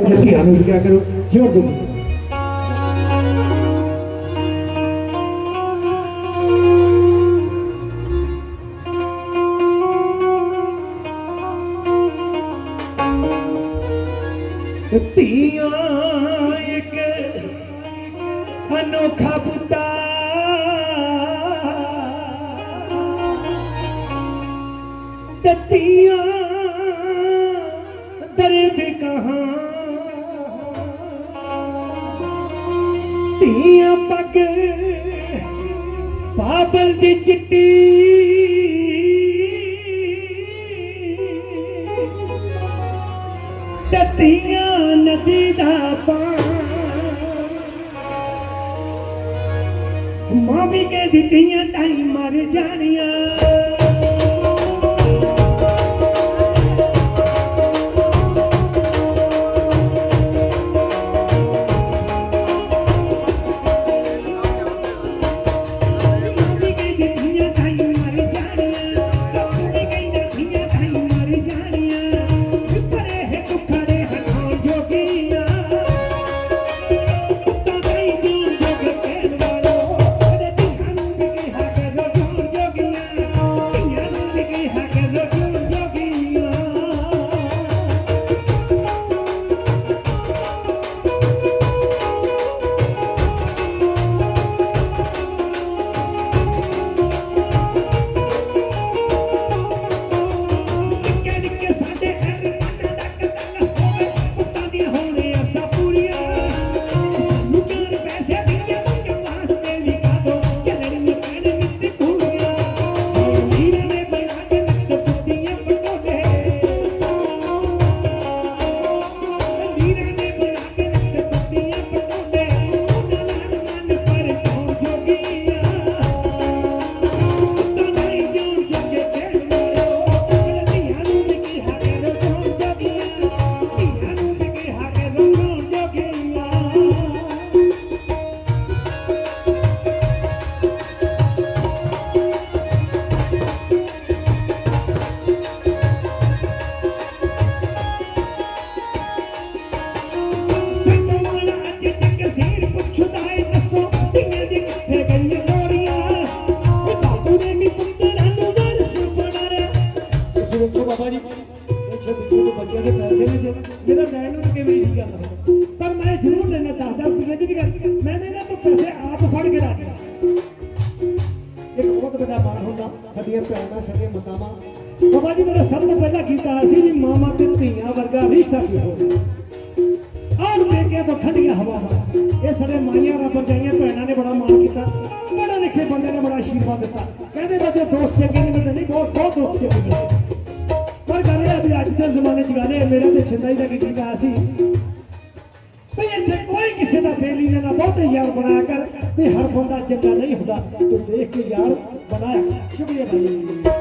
ਧੀਆਂ ਨੂੰ ਕਿਹਾ ਕਰੋ ਜੋਰ ਦੋ ਧੀਆਂ ਇੱਕ ਅਨੋਖਾ ਬੁੱਟਾ ਟੱਟੀਆਂ ਦਰਦ ਕਹਾਂ ਧੀਆਂ ਪੱਗ, ਬਾਬਲ ਦੀ ਚਿੱਟੀ। ਟੱਟੀਆਂ ਨਦੀ ਦਾ ਪਾਣੀ। ਮਾਂ ਵੀ ਕਹਿ ਦਿੱਤੀਆਂ ਤਾਈ ਮਰ ਜਾਣੀਆਂ। 10 ਰੁਪਏ ਦੀ ਵੀ ਗੱਲ ਮੈਂ ਇਹਨਾਂ ਤੋਂ ਪੈਸੇ ਆਪ ਫੜ ਕੇ ਰੱਖਦਾ ਇੱਕ ਬਹੁਤ ਵੱਡਾ ਮਾਣ ਹੁੰਦਾ, ਸਾਡੀਆਂ ਭੈਣਾਂ, ਸਾਡੀਆਂ ਮਾਤਾਵਾਂ। ਬਾਬਾ ਜੀ, ਮੇਰਾ ਸਭ ਤੋਂ ਪਹਿਲਾ ਗੀਤ ਆਇਆ ਸੀ ਜੀ, ਮਾਮਾ ਤੇ ਧੀਆਂ ਵਰਗਾ ਰਿਸ਼ਤਾ ਕੀ ਹੋਵੇ ਆਹ ਪੇਕਿਆਂ ਤੋਂ ਠੰਡੀਆਂ ਹਵਾਵਾਂ ਇਹ ਸਾਡੇ ਮਾਈਆਂ ਰੱਬ ਜਾਈਆਂ ਭੈਣਾਂ ਨੇ ਬੜਾ ਮਾਣ ਕੀਤਾ। ਬੜਾ ਲਿਖੇ ਬੰਦੇ ਨੇ ਬੜਾ ਆਸ਼ੀਰਵਾਦ ਦਿੱਤਾ। ਕਹਿੰਦੇ ਬੱਚੇ ਦੋਸਤ ਚੰਗੇ ਨਹੀਂ ਮਿਲਦੇ, ਨਹੀਂ, ਬਹੁਤ ਬਹੁਤ ਦੋਸਤ ਚੰਗੇ ਪਰ ਗੱਲ ਇਹ ਵੀ ਅੱਜ ਦੇ ਜ਼ਮਾਨੇ 'ਚ ਗੱਲ ਇਹ ਮੇਰੇ ਤੇ ਛਿੰਦਾਈ ਦਾ ਗੀਤ ਆਇਆ ਸੀ। ਇੱਥੇ ਕੋਈ ਕਿਸੇ ਦਾ ਬੇਲੀ ਨੇ ਨਾ ਬਹੁਤੇ ਯਾਰ ਬਣਾ ਕਰ ਵੀ ਹਰ ਬੰਦਾ ਚੰਗਾ ਨਹੀਂ ਹੁੰਦਾ। ਤੂੰ ਦੇਖ ਕੇ ਯਾਰ ਬਣਾਇਆ। ਸ਼ੁਕਰੀਆ ਭਾਈ।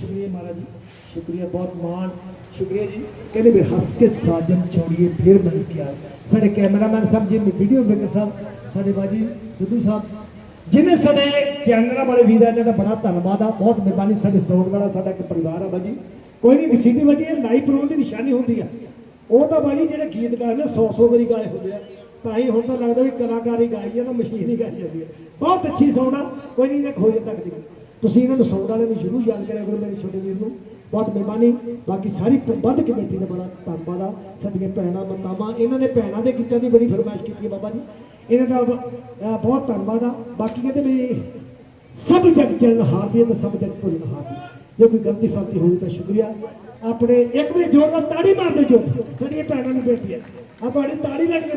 ਸ਼ੁਕਰੀਆ ਮਹਾਰਾਜ ਜੀ। ਸ਼ੁਕਰੀਆ, ਬਹੁਤ ਮਾਣ। ਸ਼ੁਕਰੀਆ ਜੀ। ਕਹਿੰਦੇ ਵੀ ਹੱਸ ਕੇ ਸਾਜਨ ਚੋੜੀਏ, ਫਿਰ ਬਣ ਕੇ ਸਾਡੇ cameraman Sahib ji video maker ਸਾਹਿਬ, ਸਾਡੇ ਬਾਜੀ ਸਿੱਧੂ ਸਾਹਿਬ। ਜਿਨੇ ਸਾਡੇ ਕੈਮਰਾ ਵਾਲੇ ਵੀਰਾਂ ਇਹਨਾਂ ਦਾ ਬੜਾ ਧੰਨਵਾਦ ਆ। ਬਹੁਤ ਮਿਹਰਬਾਨੀ ਸਾਡੇ ਸੌਂਗ ਵਾਲਾ, ਸਾਡਾ ਇੱਕ ਪਰਿਵਾਰ ਆ ਬਾਜੀ। ਕੋਈ ਨਹੀਂ ਸਿੱਧੀ ਵੱਡੀ ਇਹ ਲਾਈਵ ਪ੍ਰੋਗਰਾਮ ਦੀ ਨਿਸ਼ਾਨੀ ਹੁੰਦੀ ਆ। ਉਹ ਤਾਂ ਬਾਜੀ ਜਿਹੜੇ ਗੀਤਕਾਰ ਨੇ 100 100 ਵਾਰੀ ਗਾਏ ਹੁੰਦੇ ਆ। ਤਾਂ ਹੀ ਹੁਣ ਤਾਂ ਲੱਗਦਾ ਵੀ ਕਲਾਕਾਰੀ ਗਾਈ ਆ ਨਾ ਮਸ਼ੀਨ ਹੀ ਗਾਈ ਜਾਂਦੀ ਹੈ ਬਹੁਤ ਅੱਛੀ ਸੌਂਗ ਆ। ਕੋਈ ਨਹੀਂ ਨਾ ਖੋਜ ਤੱਕ ਦੀ। ਤੁਸੀਂ ਇਹਨਾਂ ਨੂੰ ਸੌਂਗ ਵਾਲੇ ਨੂੰ ਜ਼ਰੂਰ ਯਾਦ ਕਰਿਆ ਕਰੋ ਮੇਰੇ ਛੋਟੇ ਵੀਰ ਨੂੰ। ਬਹੁਤ ਮਿਹਰਬਾਨੀ। ਬਾਕੀ ਸਾਰੀ ਪ੍ਰਬੰਧ ਕਮੇਟੀ ਦਾ ਬੜਾ ਧੰਨਵਾਦ ਆ ਸਾਡੀਆਂ ਭੈਣਾਂ ਮਤਾਵਾਂ। ਇਹਨਾਂ ਨੇ ਭੈਣਾਂ ਦੇ ਕਿੱਤਿਆਂ ਦੀ ਬੜੀ ਫਰਮਾਇਸ਼ ਕੀਤੀ ਹੈ ਬਾਬਾ ਜੀ। ਇਹਨਾਂ ਦਾ ਬਹੁਤ ਧੰਨਵਾਦ ਆ ਬਾਕੀ ਕਹਿੰਦੇ ਵੀ ਸਭ ਜਗ ਜਨ ਹਾਰ ਵੀ ਹੈ ਤੇ ਸਭ ਜਗ ਭੁੱਲ ਹਾਰ ਵੀ ਜੇ ਕੋਈ ਗਲਤੀ ਫਲਤੀ ਹੋਈ ਤਾਂ ਸ਼ੁਕਰੀਆ। ਆਪਣੇ ਇੱਕ ਵੀ ਜ਼ੋਰਦਾਰ ਤਾੜੀ ਮਾਰ ਦਿਓ ਜੋ ਸਾਡੀਆਂ ਭੈਣਾਂ ਨੂੰ ਬੇਨਤੀ ਹੈ। ਆਪਾਂ ਤਾੜੀ ਲੈਣੀ